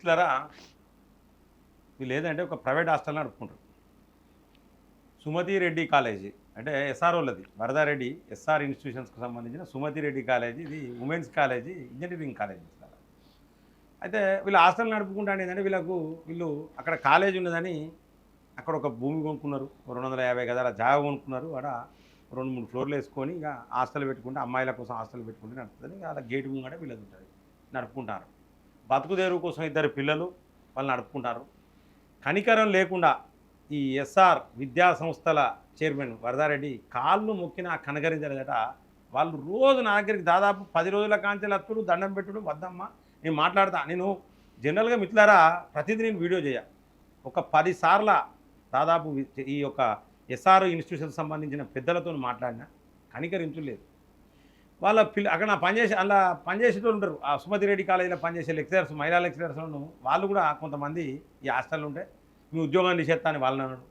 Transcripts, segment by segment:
మిత్రులారా వీళ్ళు ఏదంటే ఒక ప్రైవేట్ హాస్టల్ నడుపుకుంటారు. సుమతి రెడ్డి కాలేజీ అంటే ఎస్ఆర్ఓలది వరదారెడ్డి ఎస్ఆర్ ఇన్స్టిట్యూషన్స్కి సంబంధించిన సుమతి రెడ్డి కాలేజీ ఇది ఉమెన్స్ కాలేజీ ఇంజనీరింగ్ కాలేజీ అయితే వీళ్ళు హాస్టల్ నడుపుకుంటాను ఏంటంటే వీళ్ళకు వీళ్ళు అక్కడ కాలేజ్ ఉన్నదని అక్కడ ఒక భూమి కొనుక్కున్నారు. రెండు వందల యాభై గదాల జాగా కొనుక్కున్నారు. ఆడ రెండు మూడు ఫ్లోర్లు వేసుకొని ఇక హాస్టల్ పెట్టుకుంటే అమ్మాయిల కోసం హాస్టల్ పెట్టుకుంటే నడుపుతుంది అలా గేట్ ముంగడ వీళ్ళది ఉంటుంది. నడుపుకుంటారు. బతుకుదేరు కోసం ఇద్దరు పిల్లలు వాళ్ళు నడుపుకుంటారు. కనికరం లేకుండా ఈ ఎస్ఆర్ విద్యా సంస్థల చైర్మన్ వరదారెడ్డి కాళ్ళు మొక్కిన కనకరించలేదట వాళ్ళు రోజు నా దగ్గరికి దాదాపు పది రోజుల కాంచెలు అత్తుడు దండం పెట్టుడు వద్దమ్మా నేను మాట్లాడతా. నేను జనరల్గా మిత్రులారా ప్రతిదీ నేను వీడియో చేయ. ఒక పది సార్ల దాదాపు ఈ యొక్క ఎస్ఆర్ ఇన్స్టిట్యూషన్ సంబంధించిన పెద్దలతో మాట్లాడినా కనికరించలేదు. వాళ్ళ పిల్ల అక్కడ పనిచేసే అలా పనిచేసేటోళ్ళు ఉంటారు. ఆ సుమతి రెడ్డి కాలేజీలో పనిచేసే లెక్చరర్స్ మహిళా లెక్చరర్స్ వాళ్ళు కూడా కొంతమంది ఈ హాస్టల్ ఉంటే మీ ఉద్యోగాన్ని చేస్తాను వాళ్ళని అన్నాడు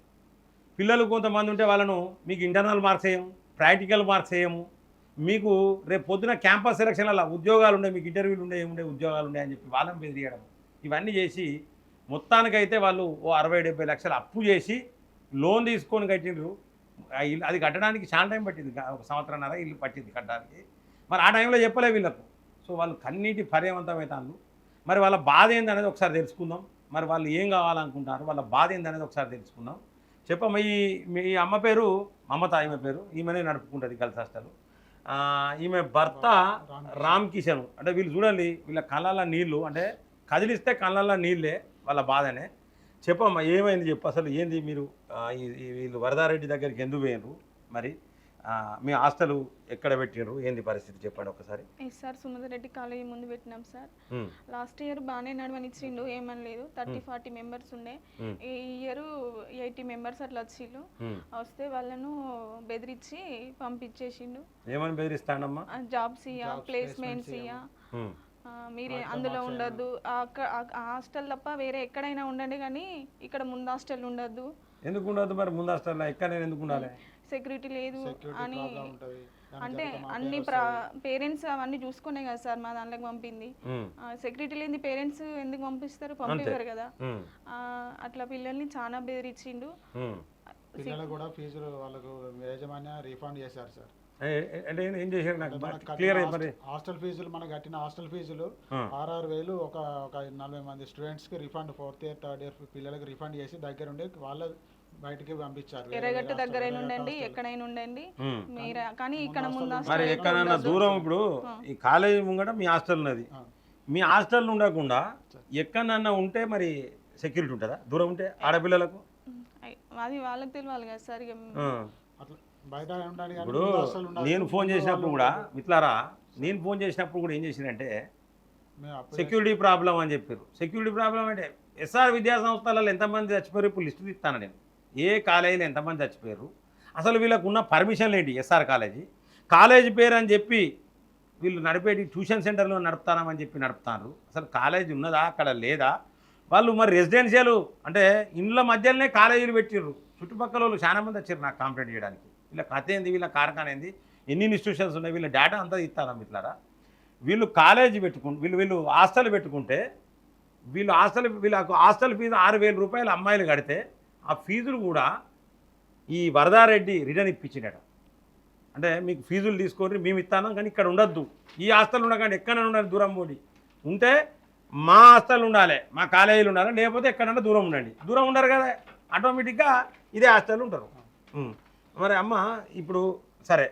పిల్లలు కొంతమంది ఉంటే వాళ్ళను మీకు ఇంటర్నల్ మార్క్స్ వేయము ప్రాక్టికల్ మార్క్స్ వేయము మీకు రేపు పొద్దున క్యాంపస్ సెలక్షన్ల ఉద్యోగాలు ఉండే మీకు ఇంటర్వ్యూలు ఉండే ఏముండే ఉద్యోగాలు ఉండే అని చెప్పి వాళ్ళని బెదిరియడం. ఇవన్నీ చేసి మొత్తానికైతే వాళ్ళు ఓ అరవై డెబ్బై లక్షలు అప్పు చేసి లోన్ తీసుకొని కట్టిండ్రు. ఆ ఇల్లు అది కట్టడానికి చాలా టైం పట్టింది. ఒక సంవత్సరంన్నర ఇల్లు పట్టింది కట్టడానికి. మరి ఆ టైంలో చెప్పలే వీళ్ళకు. సో వాళ్ళు కన్నీటి పర్యవంతమవుతాను మరి వాళ్ళ బాధ ఏందనేది ఒకసారి తెలుసుకుందాం. మరి వాళ్ళు ఏం కావాలనుకుంటారు? వాళ్ళ బాధ ఏందనేది ఒకసారి తెలుసుకుందాం. చెప్పమ్మ ఈ మీ అమ్మ పేరు మమత ఈమె పేరు ఈమెనే నడుపుకుంటుంది కలిసి హాస్టల్. ఈమె భర్త రామ్ కిషన్. అంటే వీళ్ళు చూడండి వీళ్ళ కళ్ళల్లో నీళ్ళు అంటే కదిలిస్తే కళ్ళల్లో నీళ్ళే వాళ్ళ బాధనే. చెప్పమ్మా ఏమైంది చెప్పు అసలు ఏంది మీరు వీళ్ళు వరదారెడ్డి దగ్గరికి ఎందుకు పోయినరు మరి మీ హాస్టల్ ఎక్కడ పెట్టినరు ఏంది పరిస్థితి? చెప్పండి ఒకసారి. ఎస్ఆర్ సుమధరెడ్డి కాలేజీ ముందు పెట్టినాం సార్. లాస్ట్ ఇయర్ బాగానే నడవనిచ్చిండు ఏమని లేదు. థర్టీ ఫార్టీ మెంబర్స్ ఉండే. ఈ ఇయర్ ఎయిటీ మెంబర్స్ అట్లా వచ్చిండు. వస్తే వాళ్ళను బెదిరించి పంపించేసిండు. ఏమని బెదిరిస్తాడమ్మా? జాబ్స్ ఇయ్యా ప్లేస్మెంట్స్ ఇయ్యా మీరు అందులో ఉండొద్దు. ఆ హాస్టల్ తప్ప వేరే ఎక్కడైనా ఉండండి కానీ ఇక్కడ ముందు హాస్టల్ ఉండొద్దు. ఎందుకు ఉండదు మరి? ముందు హాస్టల్లో? ఎక్కడ ఎందుకు ఉండాలి? సెక్యూరిటీ లేదు అని ఉంటది. అంటే అన్ని పేరెంట్స్ అవన్నీ చూసుకునే కదా సార్ మా దాంట్లోకి పంపింది. సెక్యూరిటీ లేని పేరెంట్స్ ఎందుకు పంపిస్తారు? పంపివ్వరు కదా. అట్లా పిల్లల్ని చాలా బెదిరించిండు. ఉమ్. పిల్లలకు కూడా ఫీజులు వాళ్ళకు యాజమాన్య రీఫండ్ చేశారు సార్. అంటే ఏం- ఏం చేశారు నాకు? మనకు కట్టిన క్లియర్ హాస్టల్- ఫీజులు మనకు కట్టిన హాస్టల్ ఫీజులు. ఆరు వేలు ఒక ఒక నలభై మంది స్టూడెంట్స్కి refund fourth year third year పిల్లలకి రిఫండ్ చేసి దగ్గర ఉండి వాళ్ళ బయటికి పంపించారు. ఎర్రగట్టు దగ్గర ఉండండి ఎక్కడైనా ఉండండి. మీరు కానీ ఇక్కడ ముందు మరి హాస్టల్ ఎక్కడన్నా దూరం ఇప్పుడు ఈ కాలేజీ ముంగట మీ హాస్టల్ ఉన్నది. మీ హాస్టల్ ఉండకుండా ఎక్కడన్నా ఉంటే మరి సెక్యూరిటీ ఉంటుందా? దూరం ఉంటే ఆడపిల్లలకు? అది వాళ్ళకి తెలియాలి కదా సార్ ఇప్పుడు ముందు హాస్టల్ ఉండాలి. నేను ఫోన్ చేసినప్పుడు కూడా మిట్లారా నేను ఫోన్ చేసినప్పుడు కూడా ఏం చేసినంటే సెక్యూరిటీ ప్రాబ్లం అని చెప్పారు. సెక్యూరిటీ ప్రాబ్లం అంటే ఎస్ఆర్ విద్యా సంస్థలలో ఎంతమంది చచ్చిపోయారు? ఇప్పుడు లిస్టు ఇస్తాను నేను. ఏ కాలేజీలో ఎంతమంది చచ్చిపోయారు? అసలు వీళ్ళకు ఉన్న పర్మిషన్లు ఏంటి? SR college? కాలేజీ పేరు అని చెప్పి వీళ్ళు నడిపేటి ట్యూషన్ సెంటర్లో నడుపుతామని చెప్పి నడుపుతారు అసలు కాలేజీ ఉన్నదా? అక్కడ లేదా? వాళ్ళు మరి రెసిడెన్షియల్ అంటే ఇండ్ల మధ్యలోనే కాలేజీలు పెట్టిర్రు. చుట్టుపక్కల వాళ్ళు చాలామంది వచ్చారు నాకు కాంప్లైంట్ చేయడానికి. వీళ్ళ కథ ఏంది? వీళ్ళ కార్ఖాన ఏంది? ఎన్ని ఇన్స్టిట్యూషన్స్ ఉన్నాయి? వీళ్ళ డేటా అంతా ఇస్తారా మిట్లారా వీళ్ళు కాలేజీ పెట్టుకు వీళ్ళు వీళ్ళు హాస్టల్ పెట్టుకుంటే వీళ్ళు హాస్టల్ వీళ్ళకు హాస్టల్ ఫీజు ఆరు రూపాయలు అమ్మాయిలు కడితే ఆ ఫీజులు కూడా ఈ వరదారెడ్డి రిటర్న్ ఇప్పించినట అంటే మీకు ఫీజులు తీసుకొని మేము ఇస్తాను కానీ ఇక్కడ ఉండొద్దు. ఈ హాస్టల్ ఉండకండి ఎక్కడ ఉండాలి దూరం పోండి. ఉంటే మా హాస్టల్ ఉండాలి మా కాలేజీలు ఉండాలి లేకపోతే ఎక్కడన్నా దూరం ఉండండి. దూరం ఉండరు కదా ఆటోమేటిక్గా ఇదే హాస్టల్ ఉంటారు. మరి అమ్మ ఇప్పుడు సరే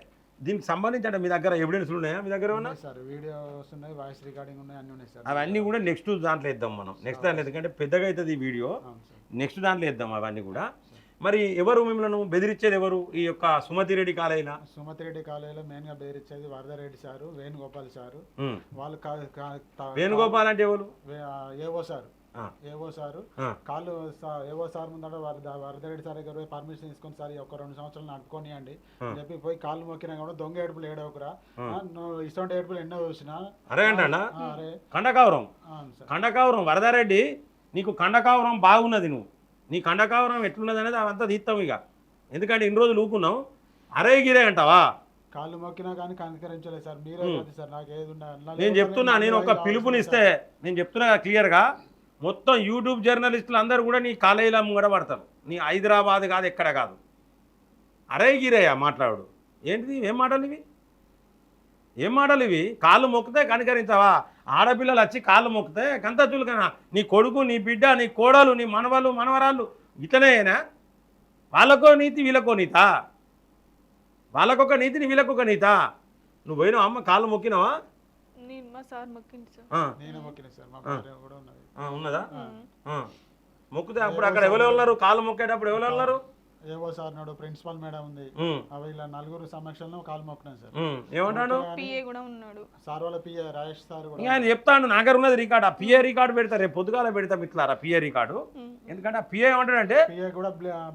దీనికి సంబంధించి అంటే మీ దగ్గర ఎవిడెన్స్లు ఉన్నాయా? మీ దగ్గర ఉన్నాయి సార్. వీడియోస్ ఉన్నాయి వాయిస్ రికార్డింగ్ ఉన్నాయి అన్ని ఉన్నాయి సార్. అవన్నీ కూడా నెక్స్ట్ దాంట్లో ఇద్దాం మనం. నెక్స్ట్ దాంట్లో ఎందుకంటే పెద్దగా అవుతుంది ఈ వీడియో. నెక్స్ట్ దాంట్లో ఇద్దాం అవన్నీ కూడా. మరి ఎవరు మిమ్మల్ని బెదిరించేది ఎవరు? ఈ యొక్క సుమతి రెడ్డి కాలేజీలో సుమతి రెడ్డి కాలేజీలో మెయిన్గా బెదిరించేది వరదరెడ్డి సారు వేణుగోపాల్ సారు. వాళ్ళు వేణుగోపాల్ అంటే ఎవరు? ఏవో సారు. ఏవో సారు. కాళ్ళు ఏవో సార్ ముందర వరద వరదరెడ్డి సార్ దగ్గర పోయి పర్మిషన్ తీసుకొని సార్ ఒక రెండు సంవత్సరాలు నడుపుకోనియండి ఆ. అని చెప్పి పోయి కాళ్ళు మొక్కినా కూడా దొంగ ఏడుపులు ఏడవకురా. నువ్వు ఇష్టం ఏడుపులు ఎన్నో చూసినా. అరే కండకావరం. కండకావరం వరదారెడ్డి నీకు కండకావరం బాగున్నది నువ్వు. నీ కండకావరం ఎట్లున్నది అనేది అవంతా తీస్తావు ఇక. ఎందుకంటే ఇన్ని రోజులు ఊకున్నావు. అరే గిరే అంటావా? కాళ్ళు మొక్కినా కానీ కనికరించలేదు సార్. మీరే సార్ నాకు ఏది నేను చెప్తున్నా నేను ఒక పిలుపునిస్తే నేను చెప్తున్నా క్లియర్గా మొత్తం యూట్యూబ్ జర్నలిస్టులు అందరూ కూడా నీ కాలేజీలో ముంగడ పడతారు. నీ హైదరాబాద్ కాదు ఎక్కడ కాదు. అరే గిరయ్యా మాట్లాడు. ఏంటిది? ఏం మాటలు ఇవి ఏం మాటలు ఇవి కాళ్ళు మొక్కితే కనికరించవా? ఆడపిల్లలు వచ్చి కాళ్ళు మొక్కితే కంత చులకనా. నీ కొడుకు నీ బిడ్డ నీ కోడలు నీ మనవలు మనవరాళ్ళు ఇతనేనా వాళ్ళకో నీతి వీళ్ళకో నీతా? వాళ్ళకొక నీతిని వీళ్ళకొక నీతా? నువ్వు పోయినావు అమ్మ? కాళ్ళు మొక్కినావా? నేను మా సార్ మొక్కింది సార్. నేను మొక్కిన సార్ మా కూడా ఉన్నది. ఉన్నదా. మొక్కితే అప్పుడు అక్కడ ఎవరు ఉన్నారు? కాళ్ళు మొక్కేటప్పుడు ఎవరు ఉన్నారు? ఏవో సార్ నాడు ప్రిన్సిపల్ మేడం ఉంది. అవి ఇలా నలుగురు సమక్షంలో కాలు మొక్కినాను సార్. ఏమంటాడు? పిఏ కూడా ఉన్నాడు. సార్ వాళ్ళ పిఏ రాజేష్ సార్ కూడా ఆయన చెప్తాడు నా దగ్గర ఉన్నది రికార్డు. ఆ పిఏ రికార్డు పెడతా రేపు పొద్దుగాల పెడతాం ఇట్లారా పిఏ రికార్డు. ఎందుకంటే ఆ పిఏ ఏమంటాడంటే పిఏ కూడా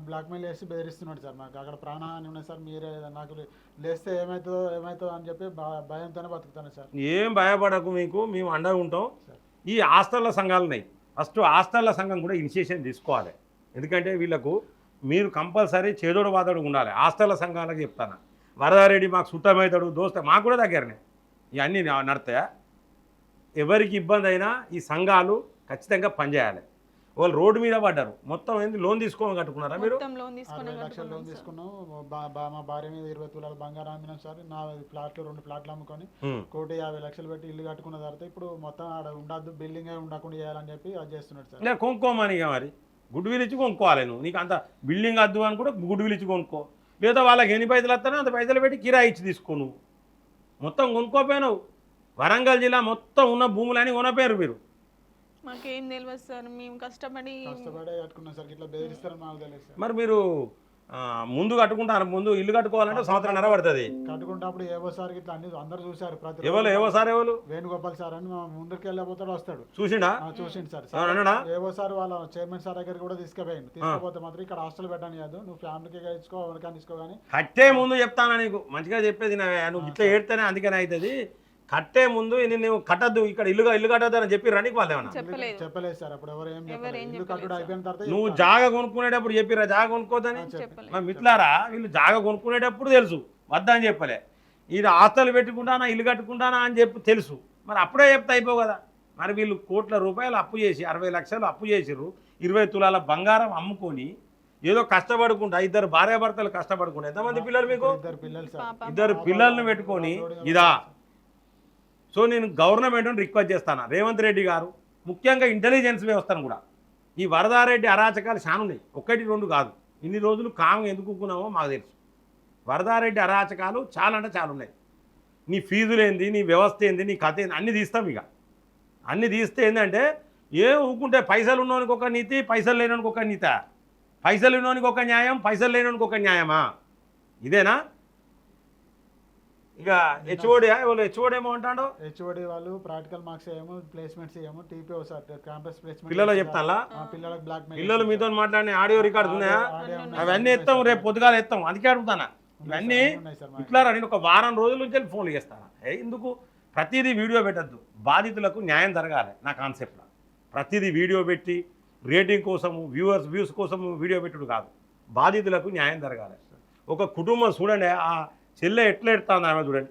బ్లాక్ మెయిల్ చేసి బెదిరిస్తున్నాడు సార్ మాకు. అక్కడ ప్రాణహాని ఉన్నాయి సార్ మీరే నాకు లేస్తే ఏమవుతుందో ఏమవుతుందో అని చెప్పి భయంతోనే బతుకుతాను సార్. ఏం భయపడకు మీకు మేము అండగా ఉంటాం. ఈ హాస్టల్ల సంఘాలు ఉన్నాయి ఫస్ట్ హాస్టల్ల సంఘం కూడా ఇనిషియేషన్ తీసుకోవాలి. ఎందుకంటే వీళ్ళకు మీరు కంపల్సరీ చేదోడు వాదోడు ఉండాలి. హాస్టల్ల సంఘాలకు చెప్తాను. వరదారెడ్డి మాకు సుట్టమవుతాడు దోస్త మాకు కూడా దగ్గరనే. ఇవన్నీ నడతాయా? ఎవరికి ఇబ్బంది అయినా ఈ సంఘాలు ఖచ్చితంగా పనిచేయాలి. వాళ్ళు రోడ్డు మీద పడ్డారు. మొత్తం ఏంది? లోన్ తీసుకోమని కట్టుకున్నారా మీరు? మొత్తం లోన్ తీసుకుని అరవై లక్షలు లోన్. తీసుకున్నాం బా- బా- మా భార్య మీద ఇరవై తులాల బంగారం అమ్మినాం సార్. నా ప్లాట్లు రెండు ప్లాట్లు అమ్ముకొని. కోటి యాభై లక్షలు పెట్టి ఇల్లు కట్టుకున్న తర్వాత ఇప్పుడు మొత్తం ఆడ ఉండద్దు బిల్డింగ్ ఉండకుండా చేయాలని చెప్పి అది చేస్తున్నాడు సార్. కొనుక్కోమని ఇక మరి. గుడ్ విల్ ఇచ్చి కొనుక్కోవాలి నువ్వు. నీకు అంత బిల్డింగ్ వద్దు అని కూడా గుడ్ విల్ ఇచ్చి కొనుక్కో. లేదా వాళ్ళకి ఎన్ని పైసలు వస్తానో అంత పైసలు పెట్టి కిరాయి ఇచ్చి తీసుకో నువ్వు. మొత్తం కొనుక్కోపోయినావు. వరంగల్ జిల్లా మొత్తం ఉన్న భూములని కొనపోయారు మీరు. మాకేం తెలియదు సార్ మేము కష్టపడి కష్టపడే కట్టుకున్నాం సార్ ఇట్లా బెదిరిస్తారని మాకు తెలియదు సార్. మరి మీరు ఆ, ముందు కట్టుకుంటారు ముందు ఇల్లు కట్టుకోవాలంటే సంవత్సరం నెల పడుతుంది. కట్టుకుంటప్పుడు ఏవో సార్ ఇట్లా అన్ని అందరు చూశారు ప్రతి ఎవరు ఏవో సార్ ఎవరు? వేణుగోపాల్ సార్ అని మా ముందుకు వెళ్ళిపోతాడు వస్తాడు. చూసిండా? ఆ, చూసిండు సార్ ఎవరు అన్నాడా ఏవో సార్ వాళ్ళ చైర్మన్ సార్ దగ్గర కూడా తీసుకుపోయింది తీసుకుపోతే మాత్రం ఇక్కడ హాస్టల్ పెట్టాను కాదు నువ్వు ఫ్యామిలీకి ఇచ్చుకో ఎవరికైనా తీసుకో కానీ. కట్టే ముందు చెప్తానా నీకు? మంచిగా చెప్పేది నా నువ్వు ఇట్లా ఏడితేనే అందుకనే అవుతుంది. కట్టే ముందు నువ్వు కట్టద్దు ఇక్కడ ఇల్లు ఇల్లు కట్టద్దు అని చెప్పి రండి వాళ్ళు ఏమన్నా? చెప్పలేదు. చెప్పలేదు సార్. అప్పుడు ఎవరు ఏం ఎవరు చెప్పలేదు. ఏం ఇల్లు కట్టుడు చెప్పలేదు అయిపోయిన తర్వాత నువ్వు. జాగా కొనుక్కునేటప్పుడు చెప్పిరా జాగా కొనుక్కోదని మరి మిట్లారా వీళ్ళు జాగా కొనుక్కునేటప్పుడు తెలుసు. వద్దని చెప్పలే. ఇది ఆస్తులు పెట్టుకుంటానా ఇల్లు కట్టుకుంటానా అని చెప్పి తెలుసు. మరి అప్పుడే చెప్తే అయిపో కదా. మరి వీళ్ళు కోట్ల రూపాయలు అప్పు చేసి అరవై లక్షలు అప్పు చేసిర్రు. ఇరవై తులాల బంగారం అమ్ముకొని ఏదో కష్టపడుకుంటా ఇద్దరు భార్యాభర్తలు కష్టపడుకుంటా. ఎంతమంది పిల్లలు మీకు? ఇద్దరు పిల్లల్ని పెట్టుకొని ఇదా సో నేను గవర్నమెంట్ని రిక్వెస్ట్ చేస్తాను? రేవంత్ రెడ్డి గారు ముఖ్యంగా ఇంటెలిజెన్స్ వ్యవస్థను కూడా. ఈ వరదారెడ్డి అరాచకాలు చాలా ఉన్నాయి. ఒకటి రెండు కాదు. ఇన్ని రోజులు కాము ఎందుకున్నామో మాకు తెలుసు. వరదారెడ్డి అరాచకాలు చాలా అంటే చాలా ఉన్నాయి. నీ ఫీజులు ఏంది? నీ వ్యవస్థ ఏంది? నీ కథ ఏంది? అన్నీ తీస్తాం ఇక. అన్నీ తీస్తే ఏంటంటే ఏ ఊకుంటే పైసలు ఉన్నోనికి ఒక నీతి పైసలు లేనోనికి ఒక నీత. పైసలు ఉన్నోనికి ఒక న్యాయం పైసలు లేనోనికి ఒక న్యాయమా? ఇదేనా? ఇక హెచ్ఓడి వాళ్ళు హెచ్ఓడి ఏమో అంటాడు? హెచ్ఓడి వాళ్ళు ప్రాక్టికల్ మార్క్స్ ఏమో ప్లేస్మెంట్స్ ఏమో టీపీఓ సార్ క్యాంపస్ ప్లేస్మెంట్ పిల్లలు చెప్తాలా పిల్లలకు బ్లాక్ పిల్లలు మీతో మాట్లాడిన ఆడియో రికార్డ్స్ ఉన్నాయా అవన్నీ ఎత్తాం రేపు పొద్దుగాల ఎత్తాం. అందుకే అడుగుతానా? ఇవన్నీ ఇట్లా నేను ఒక వారం రోజుల నుంచి ఫోన్లు చేస్తాను? ఎందుకు? ప్రతిదీ వీడియో పెట్టద్దు. బాధితులకు న్యాయం జరగాలి నా కాన్సెప్ట్లో ప్రతిదీ వీడియో పెట్టి రేటింగ్ కోసము వ్యూవర్స్ వ్యూస్ కోసము వీడియో పెట్టుడు కాదు. బాధితులకు న్యాయం జరగాలి. ఒక కుటుంబం చూడండి ఆ చెల్లె ఎట్లా ఎడుతుంది ఆమె చూడండి.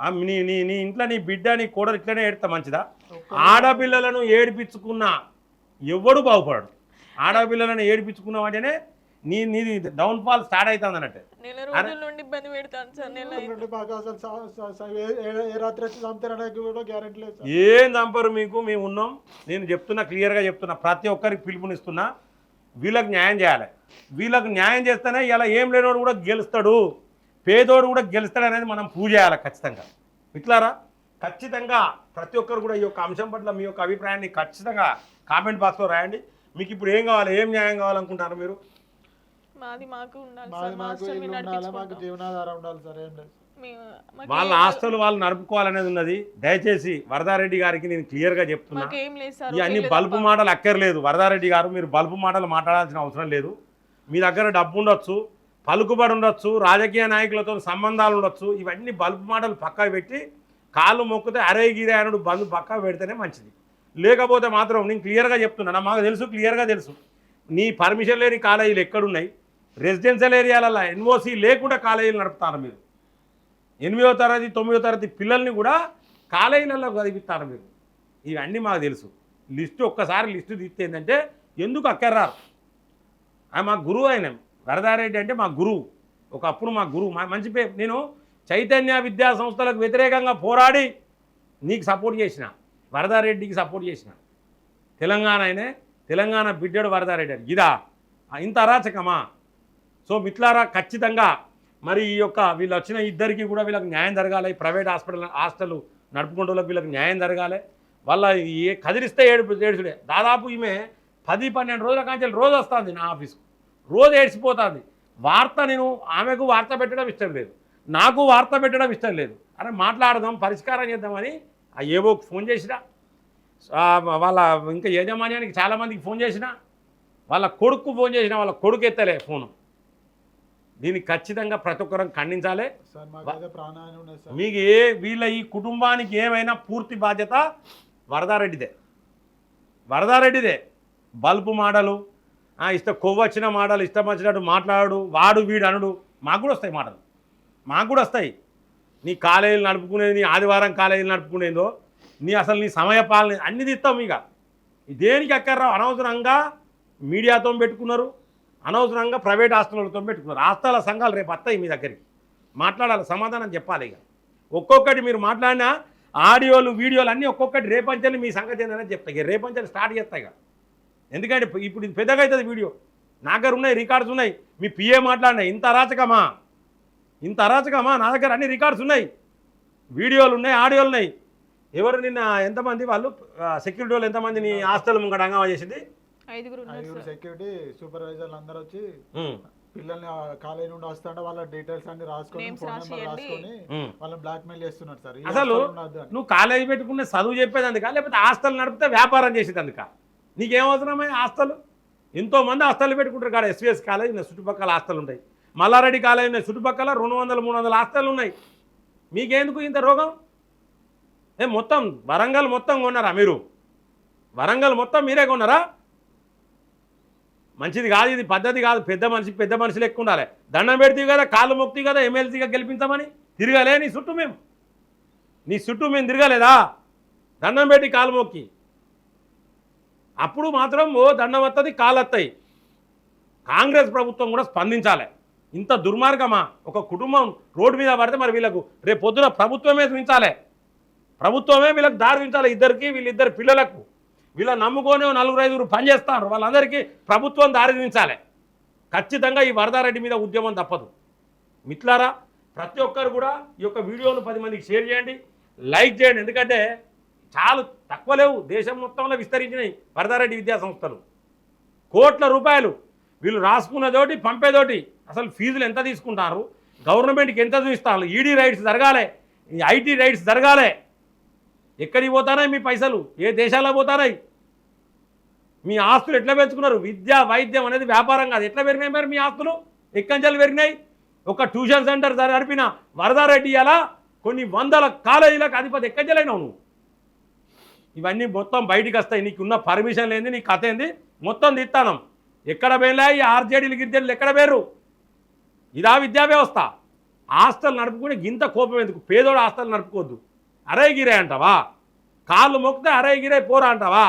ఆ నీ నీ నీ ఇంట్లో నీ బిడ్డ నీ కోడలు ఇట్లనే ఎడతా మంచిదా? ఆడపిల్లలను ఏడిపించుకున్నా ఎవడు బాగుపడడు. ఆడపిల్లలను ఏడిపించుకున్నావు అంటేనే నీ నీది డౌన్ఫాల్ స్టార్ట్ అవుతుంది అన్నట్టు. నెల రోజుల నుండి ఇబ్బంది పెడతాను సార్ నెల అయితే. రెండు బాగా అసలు సా- సా- సా- ఏ- ఏ- ఏ రాత్రి వచ్చి చంపుతారనేది కూడా గ్యారెంటీ లేదు ఏం చంపరు మీకు? మేము ఉన్నాం. నేను చెప్తున్నా క్లియర్గా చెప్తున్నా. ప్రతి ఒక్కరికి పిలుపునిస్తున్నా. వీళ్ళకి న్యాయం చేయాలి. వీళ్ళకి న్యాయం చేస్తేనే ఇలా ఏం లేనివాడు కూడా గెలుస్తాడు. పేదోడు కూడా గెలుస్తాడు అనేది మనం పూజ చేయాలి ఖచ్చితంగా? ఇట్లారా ఖచ్చితంగా ప్రతి ఒక్కరు కూడా ఈ యొక్క అంశం పట్ల మీ యొక్క అభిప్రాయాన్ని ఖచ్చితంగా కామెంట్ బాక్స్లో రాయండి. మీకు ఇప్పుడు ఏం కావాలి ఏం న్యాయం కావాలనుకుంటారు మీరు? మాది మాకు ఉండాలి మాది సార్ మా మాకు హాస్టల్ ఇల్లు మేము ఉండాలి మాకు నడిపించుకుంటాం. జీవనాధారం ఉండాలి సార్ ఏం లేదు. మేము- మాకు వాళ్ళ హాస్టల్ వాళ్ళు నడుపుకోవాలనేది ఉన్నది. దయచేసి వరదారెడ్డి గారికి నేను క్లియర్గా చెప్తున్నా. మాకేం లేదు సార్ ఈ అన్ని బల్బు. మాటలు అక్కర్లేదు. వరదారెడ్డి గారు మీరు బల్బు మాటలు మాట్లాడాల్సిన అవసరం లేదు. మీ దగ్గర డబ్బు ఉండొచ్చు. పలుకుబడి ఉండొచ్చు రాజకీయ నాయకులతో సంబంధాలు ఉండొచ్చు ఇవన్నీ బల్బు మాటలు పక్కా పెట్టి కాళ్ళు మొక్కితే అరే గిరే అనుడు బంధు పక్కా పెడితేనే మంచిది. లేకపోతే మాత్రం నేను క్లియర్గా చెప్తున్నాను మాకు తెలుసు క్లియర్గా తెలుసు. నీ పర్మిషన్ లేని కాలేజీలు ఎక్కడున్నాయి? రెసిడెన్షియల్ ఏరియాలలో ఎన్ఓసి లేకుండా కాలేజీలు నడుపుతారు మీరు. ఎనిమిదో తరగతి తొమ్మిదో తరగతి పిల్లల్ని కూడా కాలేజీలలో చదివిస్తారు మీరు. ఇవన్నీ మాకు తెలుసు. లిస్టు ఒక్కసారి లిస్టు తీస్తే ఏంటంటే ఎందుకు అక్కర్రారు? ఆయన మా గురువు ఆయన వరదారెడ్డి అంటే మా గురువు. ఒకప్పుడు మా గురువు. మా మంచి పేరు నేను చైతన్య విద్యా సంస్థలకు వ్యతిరేకంగా పోరాడి నీకు సపోర్ట్ చేసిన వరదారెడ్డికి సపోర్ట్ చేసిన తెలంగాణ అయినే తెలంగాణ బిడ్డడు వరదారెడ్డి అని. ఇదా? ఇంత అరాచకమా? సో మిట్లారా ఖచ్చితంగా మరి ఈ యొక్క వీళ్ళు వచ్చిన ఇద్దరికి కూడా వీళ్ళకి న్యాయం జరగాలి. ఈ ప్రైవేట్ హాస్పిటల్ హాస్టల్ నడుపుకుంటూ వీళ్ళకి న్యాయం జరగాలి. వాళ్ళ ఏ కదిలిస్తే ఏడు ఏడుచుడే దాదాపు ఈమె పది పన్నెండు రోజుల కాంచెలు రోజు వస్తుంది నా ఆఫీస్కు. రోజు ఏడ్చిపోతుంది. వార్త నేను ఆమెకు వార్త పెట్టడం ఇష్టం లేదు. నాకు వార్త పెట్టడం ఇష్టం లేదు. అరే మాట్లాడదాం పరిష్కారం చేద్దామని. ఆ ఏవోకి ఫోన్ చేసినా. వాళ్ళ ఇంకా యాజమాన్యానికి చాలామందికి ఫోన్ చేసిన. వాళ్ళ కొడుకు ఫోన్ చేసిన వాళ్ళ కొడుకు ఎత్తలే ఫోను. దీన్ని ఖచ్చితంగా ప్రతి ఒక్కరం ఖండించాలి. మీకు ఏ వీళ్ళ ఈ కుటుంబానికి ఏమైనా పూర్తి బాధ్యత వరదారెడ్డిదే. వరదారెడ్డిదే. బల్బు మాటలు ఆ, ఇష్ట కొవ్వచ్చిన మాటలు ఇష్టం వచ్చినట్టు మాట్లాడు వాడు వీడు అనుడు. మాకు కూడా వస్తాయి మాటలు. మాకు కూడా వస్తాయి. నీ కాలేజీలు నడుపుకునేది నీ ఆదివారం కాలేజీలు నడుపుకునేదో నీ అసలు నీ సమయ పాలన అన్ని తీస్తాం ఇక. దేనికి అక్కర్రావు? అనవసరంగా మీడియాతో పెట్టుకున్నారు. అనవసరంగా ప్రైవేట్ హాస్టళ్ళతో పెట్టుకున్నారు. హాస్టల్ సంఘాలు రేపు వస్తాయి మీ దగ్గరికి. మాట్లాడాలి సమాధానం చెప్పాలి ఇక. ఒక్కొక్కటి మీరు మాట్లాడిన ఆడియోలు వీడియోలు అన్నీ ఒక్కొక్కటి రేపంచాలి మీ సంగతి ఏంటనే చెప్తాయి రేపంచాలి స్టార్ట్ చేస్తాయి ఇక. ఎందుకంటే ఇప్పుడు ఇది పెద్దగా అవుతుంది వీడియో. నా దగ్గర ఉన్నాయి రికార్డ్స్ ఉన్నాయి. మీ పిఏ మాట్లాడినాయి. ఇంత అరాచకమా? ఇంత అరాచకమా? నా దగ్గర అన్ని రికార్డ్స్ ఉన్నాయి. వీడియోలు ఉన్నాయి ఆడియోలు ఉన్నాయి. ఎవరు నిన్న ఎంతమంది వాళ్ళు సెక్యూరిటీ వాళ్ళు ఎంతమంది నీ హాస్టల్ ముంగట హంగామా చేసింది? సెక్యూరిటీ సూపర్వైజర్లు అందరూ వచ్చి పిల్లల్ని కాలేజీ నుండి వస్తుంటే వాళ్ళ డీటెయిల్స్ అన్ని రాసుకొని ఫోన్ నెంబర్. రాసుకొని. వాళ్ళని బ్లాక్మెయిల్ చేస్తున్నారు సార్. అసలు. నువ్వు కాలేజీ పెట్టుకునే చదువు చెప్పేదందుక? లేకపోతే హాస్టల్ నడిపితే వ్యాపారం చేసేదందుక? నీకేం నీకేమవసరమే హాస్టల్? ఎంతోమంది ఆస్తులు పెట్టుకుంటారు కాడ ఎస్విఎస్ కాలేజ్ ఉన్నాయి చుట్టుపక్కల ఆస్తులు ఉంటాయి. మల్లారెడ్డి కాలేజ్ ఉన్నాయి చుట్టుపక్కల రెండు వందల మూడు వందల ఆస్తలు ఉన్నాయి. మీకెందుకు ఇంత రోగం? ఏ మొత్తం వరంగల్ మొత్తం కొన్నారా మీరు? వరంగల్ మొత్తం మీరే కొన్నారా? మంచిది కాదు ఇది పద్ధతి కాదు. పెద్ద మనిషి పెద్ద మనుషులు ఎక్కువ ఉండాలి. దండం పెడితే కదా కాళ్ళు మొక్తి కదా ఎమ్మెల్సీగా గెలిపించమని? తిరగలే నీ చుట్టూ మేము. నీ చుట్టూ మేము తిరగలేదా? దండం పెట్టి కాలు మొక్కి. అప్పుడు మాత్రం ఓ దండం వస్తుంది కాంగ్రెస్ ప్రభుత్వం కూడా స్పందించాలి. ఇంత దుర్మార్గమా? ఒక కుటుంబం రోడ్డు మీద పడితే మరి వీళ్ళకు రేపు పొద్దున ప్రభుత్వమే చూపించాలి. ప్రభుత్వమే వీళ్ళకి దారి దించాలి ఇద్దరికి వీళ్ళిద్దరు పిల్లలకు. వీళ్ళ నమ్ముకొని నలుగురు ఐదుగురు పనిచేస్తారు వాళ్ళందరికీ ప్రభుత్వం దారి దించాలి ఖచ్చితంగా ఈ వరదారెడ్డి మీద ఉద్యమం తప్పదు. మిట్లారా ప్రతి ఒక్కరు కూడా ఈ యొక్క వీడియోను పది మందికి షేర్ చేయండి. లైక్ చేయండి. ఎందుకంటే చాలా తక్కువ లేవు. దేశం మొత్తంలో విస్తరించినాయి వరదారెడ్డి విద్యా సంస్థలు. కోట్ల రూపాయలు వీళ్ళు రాసుకున్నదోటి పంపేదోటి అసలు ఫీజులు ఎంత తీసుకుంటారు? గవర్నమెంట్కి ఎంత చూపిస్తారు? ఈడీ రైట్స్ జరగాలే ఈ ఐటీ రైట్స్ జరగాలే. ఎక్కడికి పోతారాయి మీ పైసలు? ఏ దేశాల్లో పోతారాయి మీ ఆస్తులు ఎట్లా పెంచుకున్నారు? విద్య వైద్యం అనేది వ్యాపారం కాదు. ఎట్లా పెరిగినాయి మరి మీ ఆస్తులు? ఎక్కంచెలు పెరిగినాయి. ఒక ట్యూషన్ సెంటర్ నడిపిన వరదారెడ్డి అలా కొన్ని వందల కాలేజీలకు అధిపతి ఎక్కంచెలైనావు నువ్వు. ఇవన్నీ మొత్తం బయటికి వస్తాయి. నీకున్న పర్మిషన్ లేని నీ కథ ఏంది? మొత్తం తిత్తానం ఎక్కడ పోయినా ఈ ఆర్జేడీలు గిరిజనులు ఎక్కడ పేరు ఇదా విద్యా వ్యవస్థ. హాస్టల్ నడుపుకుని గింత కోపం ఎందుకు? పేదోడు హాస్టల్ నడుపుకోవద్దు. అరే గిరే అంటావా? కాళ్ళు మొక్కితే అరే గిరే పోరా అంటావా?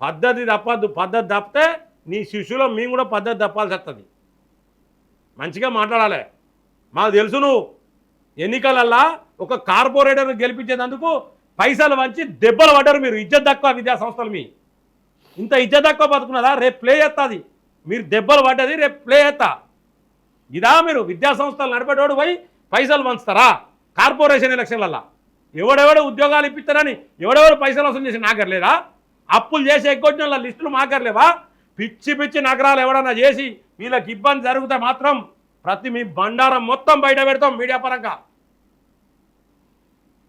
పద్ధతి తప్పద్దు పద్ధతి తప్పితే నీ శిష్యులో మేము కూడా పద్ధతి తప్పాల్సి వస్తుంది మంచిగా మాట్లాడాలి. మాకు తెలుసు నువ్వు ఎన్నికలల్లా ఒక కార్పొరేటర్ను గెలిపించేందుకు పైసలు వంచి దెబ్బలు పడ్డారు మీరు. ఇజ్జత్ తక్కువ విద్యా సంస్థలు మీ. ఇంత ఇజ్జత్ తక్కువ బతుకున్నదా? రేపు ప్లే చేస్తుంది. మీరు దెబ్బలు పడ్డది రేపు ప్లే చేస్తా. ఇదా మీరు విద్యా సంస్థలు నడిపేటోడు పోయి పైసలు పంచుతారా? కార్పొరేషన్ ఎలక్షన్లల్లా. ఎవడెవడు ఉద్యోగాలు ఇప్పిస్తారని ఎవడెవడు పైసలు వసూలు చేసి నాకర్లేదా? అప్పులు చేసి ఎగ్గొట్టిన వాళ్ళ లిస్టులు మాకర్లేవా? పిచ్చి పిచ్చి నగరాలు ఎవడన్నా చేసి వీళ్ళకి ఇబ్బంది జరిగితే మాత్రం ప్రతి మీ బండారం మొత్తం బయట పెడతాం మీడియా పరంగా.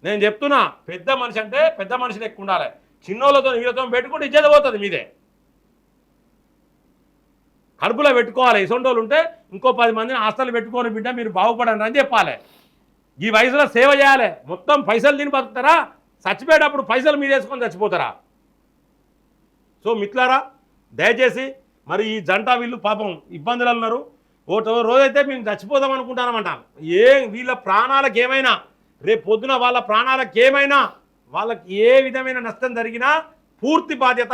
నేను చెప్తున్నా పెద్ద మనిషి అంటే పెద్ద మనిషి ఎక్కువ ఉండాలి. చిన్నోళ్ళతో వీళ్ళతో పెట్టుకుంటే ఇచ్చేది పోతుంది మీదే. కడుపులో పెట్టుకోవాలి. ఇసొంటోళ్ళు ఉంటే ఇంకో పది మందిని హాస్టల్ పెట్టుకొని బిడ్డ మీరు బాగుపడండి అని చెప్పాలి. ఈ వయసులో సేవ చేయాలి. మొత్తం పైసలు తిని బతుకుతారా? చచ్చిపోయేటప్పుడు పైసలు మీరు వేసుకొని చచ్చిపోతారా? సో మిట్లారా దయచేసి మరి ఈ జంట వీళ్ళు పాపం ఇబ్బందులు అన్నారు. ఒకటో రోజైతే మేము చచ్చిపోదాం అనుకుంటానమాట ఏ వీళ్ళ ప్రాణాలకు ఏమైనా రేపు పొద్దున వాళ్ళ ప్రాణాలకు ఏమైనా వాళ్ళకి ఏ విధమైన నష్టం జరిగినా పూర్తి బాధ్యత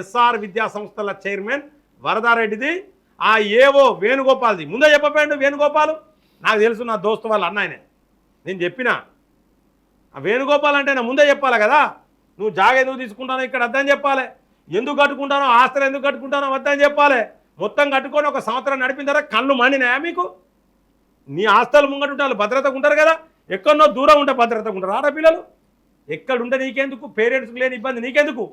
ఎస్ఆర్ విద్యా సంస్థల చైర్మన్ వరదారెడ్డిది ఆ ఏవో వేణుగోపాల్ది. ముందే చెప్పపోయాడు వేణుగోపాల్. నాకు తెలుసు నా దోస్తు వాళ్ళ అన్నాయనే. నేను చెప్పిన. ఆ వేణుగోపాల్ అంటే నా ముందే చెప్పాలి కదా. నువ్వు జాగ ఎందుకు తీసుకుంటానో ఇక్కడ అర్థం చెప్పాలి. ఎందుకు కట్టుకుంటానో ఆస్తులు ఎందుకు కట్టుకుంటానో వద్దని చెప్పాలి. మొత్తం కట్టుకొని ఒక సంవత్సరం నడిపిన తర్వాత కళ్ళు మండినాయా మీకు? నీ ఆస్తులు ముంగట భద్రతకు భద్రతగా ఉంటారు కదా. ఎక్కడో దూరం ఉంటే భద్రతగా ఉంటారు ఆడపిల్లలు ఎక్కడుంటే నీకెందుకు? పేరెంట్స్కి లేని ఇబ్బంది నీకెందుకు?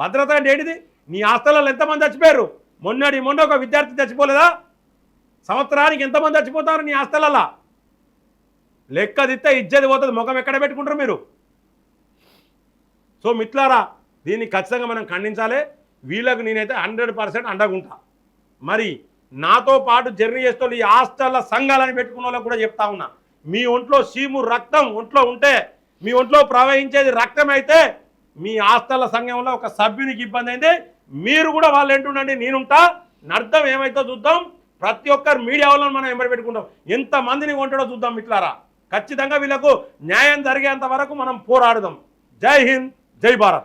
భద్రత అంటే ఏంటిది? నీ ఆస్తులలో ఎంతమంది చచ్చిపోయారు? మొన్నటి మొన్న ఒక విద్యార్థి చచ్చిపోలేదా? సంవత్సరానికి ఎంతమంది చచ్చిపోతారు నీ ఆస్తులల్లా లెక్క దిత్తే ఇజ్జది పోతుంది. ముఖం ఎక్కడ పెట్టుకుంటారు మీరు? సో మిట్లారా దీన్ని ఖచ్చితంగా మనం ఖండించాలి. వీళ్ళకు నేనైతే హండ్రెడ్ పర్సెంట్ అండగుంటా. మరి నాతో పాటు జర్నీ చేస్తూ ఈ హాస్టల్ల సంఘాలని పెట్టుకున్న వాళ్ళకు కూడా చెప్తా ఉన్నా. మీ ఒంట్లో సీము రక్తం ఒంట్లో ఉంటే మీ ఒంట్లో ప్రవహించేది రక్తం అయితే మీ ఆస్తల సంఘంలో ఒక సభ్యునికి ఇబ్బంది అయింది. మీరు కూడా వాళ్ళు ఏంటుండండి నేనుంటా. నర్థం ఏమైతే చూద్దాం? ప్రతి ఒక్కరు మీడియా వాళ్ళని మనం ఎంబడి పెట్టుకుంటాం. ఎంతమందిని కొంటాడో చూద్దాం ఇట్లారా ఖచ్చితంగా వీళ్ళకు న్యాయం జరిగేంత వరకు మనం పోరాడదాం. జై హింద్ జై భారత్.